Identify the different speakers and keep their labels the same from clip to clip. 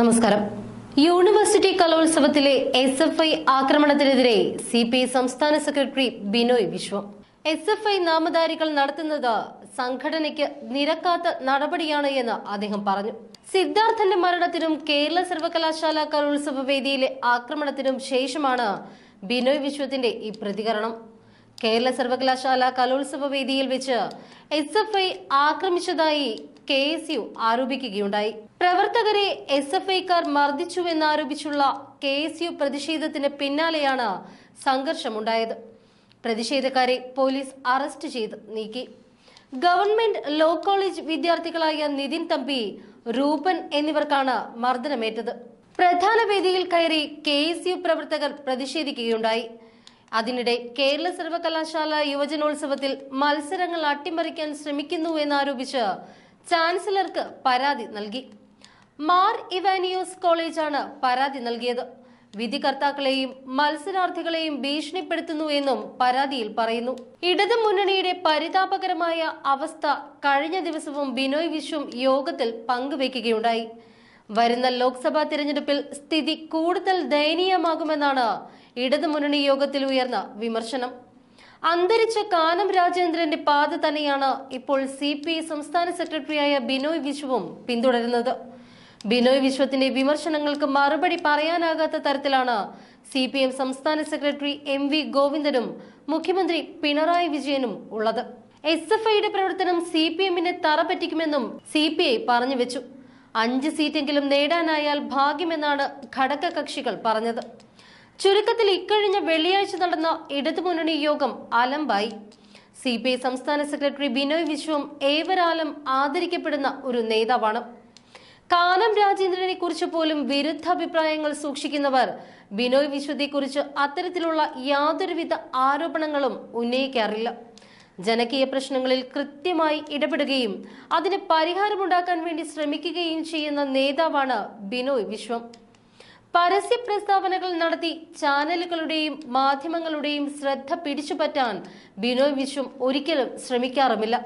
Speaker 1: നമസ്കാരം. യൂണിവേഴ്സിറ്റി കലോത്സവത്തിലെ S F I ആക്രമണത്തിനെതിരെ സി പി ഐ സംസ്ഥാന secretary Binoy Viswam. S F I നാമധാരികൾ നടത്തുന്നത് സംഘടനയ്ക്ക് നിരക്കാത്ത നടപടിയാണ് എന്ന് അദ്ദേഹം പറഞ്ഞു. സിദ്ധാർത്ഥന്റെ മരണത്തിനും കേരള സർവകലാശാല കലോത്സവ വേദിയിലെ ആക്രമണത്തിനും ശേഷമാണ് ബിനോയ് വിശ്വത്തിന്റെ ഈ പ്രതികരണം. കേരള സർവകലാശാല കലോത്സവ വേദിയിൽ വെച്ച് എസ് എഫ് ഐ ആക്രമിച്ചതായി കെ എസ് യു ആരോപിക്കുകയുണ്ടായി. പ്രവർത്തകരെ എസ് എഫ് ഐക്കാർ മർദ്ദിച്ചുവെന്നാരോപിച്ചുള്ള കെ എസ് യു പ്രതിഷേധത്തിന് പിന്നാലെയാണ് സംഘർഷമുണ്ടായത്. പ്രതിഷേധക്കാരെ പോലീസ് അറസ്റ്റ് ചെയ്ത് നീക്കി. ഗവൺമെന്റ് ലോ കോളേജ് വിദ്യാർത്ഥികളായ നിതിൻ തമ്പി രൂപൻ എന്നിവർക്കാണ് മർദ്ദനമേറ്റത്. പ്രധാന വേദിയിൽ കയറി കെ എസ് യു പ്രവർത്തകർ പ്രതിഷേധിക്കുകയുണ്ടായി. അതിനിടെ കേരള സർവകലാശാല യുവജനോത്സവത്തിൽ മത്സരങ്ങൾ അട്ടിമറിക്കാൻ ശ്രമിക്കുന്നു എന്നാരോപിച്ച് ചാൻസലർക്ക് പരാതി നൽകി. മാർ ഇവാനിയോസ് കോളേജാണ് പരാതി നൽകിയത്. വിധികർത്താക്കളെയും മത്സരാർത്ഥികളെയും ഭീഷണിപ്പെടുത്തുന്നു എന്നും പരാതിയിൽ പറയുന്നു. ഇടതു മുന്നണിയുടെ പരിതാപകരമായ അവസ്ഥ കഴിഞ്ഞ ദിവസവും ബിനോയ് വിശ്വം യോഗത്തിൽ പങ്കുവയ്ക്കുകയുണ്ടായി വരുന്ന ലോക്സഭാ തിരഞ്ഞെടുപ്പിൽ സ്ഥിതി കൂടുതൽ ദയനീയമാകുമെന്നാണ് ഇടതു മുന്നണി യോഗത്തിൽ ഉയർന്ന വിമർശനം. അന്തരിച്ച കാനം രാജേന്ദ്രന്റെ പാത തന്നെയാണ് ഇപ്പോൾ സി പി സംസ്ഥാന സെക്രട്ടറിയായ ബിനോയ് വിശ്വവും പിന്തുടരുന്നത്. ബിനോയ് വിശ്വത്തിന്റെ വിമർശനങ്ങൾക്ക് മറുപടി പറയാനാകാത്ത തരത്തിലാണ് സി പി എം സംസ്ഥാന സെക്രട്ടറി എം വി ഗോവിന്ദനും മുഖ്യമന്ത്രി പിണറായി വിജയനും ഉള്ളത്. എസ് എഫ് ഐയുടെ പ്രവർത്തനം സി പി എമ്മിനെ തറപറ്റിക്കുമെന്നും സി പി ഐ പറഞ്ഞു വെച്ചു. അഞ്ച് സീറ്റെങ്കിലും നേടാനായാൽ ഭാഗ്യമെന്നാണ് ഘടക കക്ഷികൾ പറഞ്ഞത്. ചുരുക്കത്തിൽ ഇക്കഴിഞ്ഞ വെള്ളിയാഴ്ച നടന്ന ഇടതുമുന്നണി യോഗം അലമ്പായി. സി പി ഐ സംസ്ഥാന സെക്രട്ടറി ബിനോയ് വിശ്വം ഏവരാലം ആദരിക്കപ്പെടുന്ന ഒരു നേതാവാണ്. കാനം രാജേന്ദ്രനെ കുറിച്ച് പോലും വിരുദ്ധ അഭിപ്രായങ്ങൾ സൂക്ഷിക്കുന്നവർ ബിനോയ് വിശ്വത്തെ കുറിച്ച് അത്തരത്തിലുള്ള യാതൊരുവിധ ആരോപണങ്ങളും ഉന്നയിക്കാറില്ല. ജനകീയ പ്രശ്നങ്ങളിൽ കൃത്യമായി ഇടപെടുകയും അതിന് പരിഹാരമുണ്ടാക്കാൻ വേണ്ടി ശ്രമിക്കുകയും ചെയ്യുന്ന നേതാവാണ് ബിനോയ് വിശ്വം. പരസ്യ പ്രസ്താവനകൾ നടത്തി ചാനലുകളുടെയും മാധ്യമങ്ങളുടെയും ശ്രദ്ധ പിടിച്ചുപറ്റാൻ ബിനോയ് വിശ്വം ഒരിക്കലും ശ്രമിക്കാറുമില്ല.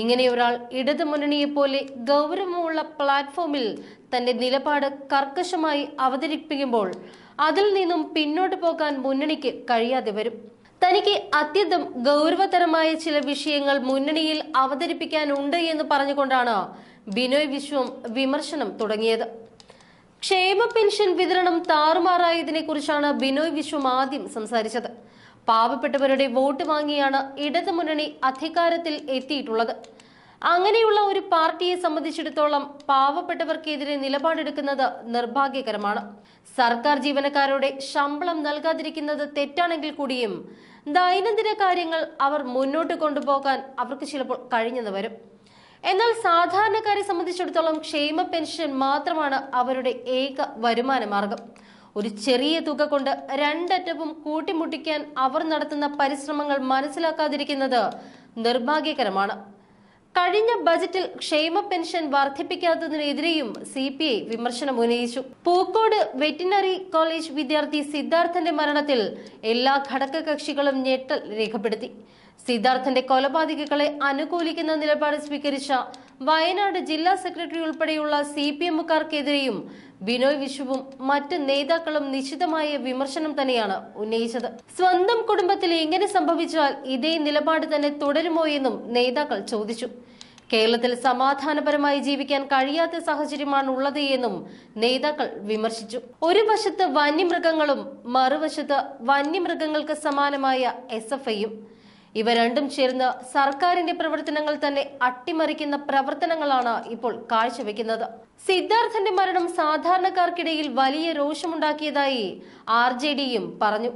Speaker 1: ഇങ്ങനെ ഒരാൾ ഇടതു മുന്നണിയെപ്പോലെ ഗൗരവമുള്ള പ്ലാറ്റ്ഫോമിൽ തന്റെ നിലപാട് കർക്കശമായി അവതരിപ്പിക്കുമ്പോൾ അതിൽ നിന്നും പിന്നോട്ട് പോകാൻ മുന്നണിക്ക് കഴിയാതെ വരും. തനിക്ക് അത്യന്തം ഗൗരവതരമായ ചില വിഷയങ്ങൾ മുന്നണിയിൽ അവതരിപ്പിക്കാനുണ്ട് എന്ന് പറഞ്ഞുകൊണ്ടാണ് ബിനോയ് വിശ്വം വിമർശനം തുടങ്ങിയത്. ക്ഷേമ പെൻഷൻ വിതരണം താറുമാറായതിനെ കുറിച്ചാണ് ബിനോയ് വിശ്വം ആദ്യം സംസാരിച്ചത്. പാവപ്പെട്ടവരുടെ വോട്ട് വാങ്ങിയാണ് ഇടതു മുന്നണി അധികാരത്തിൽ എത്തിയിട്ടുള്ളത്. അങ്ങനെയുള്ള ഒരു പാർട്ടിയെ സംബന്ധിച്ചിടത്തോളം പാവപ്പെട്ടവർക്കെതിരെ നിലപാടെടുക്കുന്നത് നിർഭാഗ്യകരമാണ്. സർക്കാർ ജീവനക്കാരുടെ ശമ്പളം നൽകാതിരിക്കുന്നത് തെറ്റാണെങ്കിൽ കൂടിയും ദൈനംദിന കാര്യങ്ങൾ അവർ മുന്നോട്ട് കൊണ്ടുപോകാൻ അവർക്ക് ചിലപ്പോൾ കഴിഞ്ഞെന്ന് വരും. എന്നാൽ സാധാരണക്കാരെ സംബന്ധിച്ചിടത്തോളം ക്ഷേമ പെൻഷൻ മാത്രമാണ് അവരുടെ ഏക വരുമാന മാർഗം. ഒരു ചെറിയ തുക കൊണ്ട് രണ്ടറ്റവും കൂട്ടിമുട്ടിക്കാൻ അവർ നടത്തുന്ന പരിശ്രമങ്ങൾ മനസ്സിലാക്കാതിരിക്കുന്നത് നിർഭാഗ്യകരമാണ്. കഴിഞ്ഞ ബജറ്റിൽ ക്ഷേമ പെൻഷൻ വർദ്ധിപ്പിക്കാത്തതിനെതിരെയും സി പി ഐ വിമർശനം ഉന്നയിച്ചു. പൂക്കോട് വെറ്റിനറി കോളേജ് വിദ്യാർത്ഥി സിദ്ധാർത്ഥന്റെ മരണത്തിൽ എല്ലാ ഘടക കക്ഷികളും ഞെട്ടൽ രേഖപ്പെടുത്തി. സിദ്ധാർത്ഥന്റെ കൊലപാതകികളെ അനുകൂലിക്കുന്ന നിലപാട് സ്വീകരിച്ച വയനാട് ജില്ലാ സെക്രട്ടറി ഉൾപ്പെടെയുള്ള സി പി എമ്മുകാർക്കെതിരെയും ബിനോയ് വിശുവും മറ്റ് നേതാക്കളും നിശിതമായ വിമർശനം തന്നെയാണ് ഉന്നയിച്ചത്. സ്വന്തം കുടുംബത്തിൽ ഇങ്ങനെ സംഭവിച്ചാൽ ഇതേ നിലപാട് തന്നെ തുടരുമോ എന്നും നേതാക്കൾ ചോദിച്ചു. കേരളത്തിൽ സമാധാനപരമായി ജീവിക്കാൻ കഴിയാത്ത സാഹചര്യമാണ് ഉള്ളത് എന്നും നേതാക്കൾ വിമർശിച്ചു. ഒരു വശത്ത് വന്യമൃഗങ്ങളും മറുവശത്ത് വന്യമൃഗങ്ങൾക്ക് സമാനമായ എസ് എഫ് ഐയും ഇവ രണ്ടും ചേർന്ന് സർക്കാരിന്റെ പ്രവർത്തനങ്ങൾ തന്നെ അട്ടിമറിക്കുന്ന പ്രവർത്തനങ്ങളാണ് ഇപ്പോൾ കാഴ്ചവെക്കുന്നത്. സിദ്ധാർത്ഥന്റെ മരണം സാധാരണക്കാർക്കിടയിൽ വലിയ രോഷമുണ്ടാക്കിയതായി ആർ ജെ ഡിയും പറഞ്ഞു.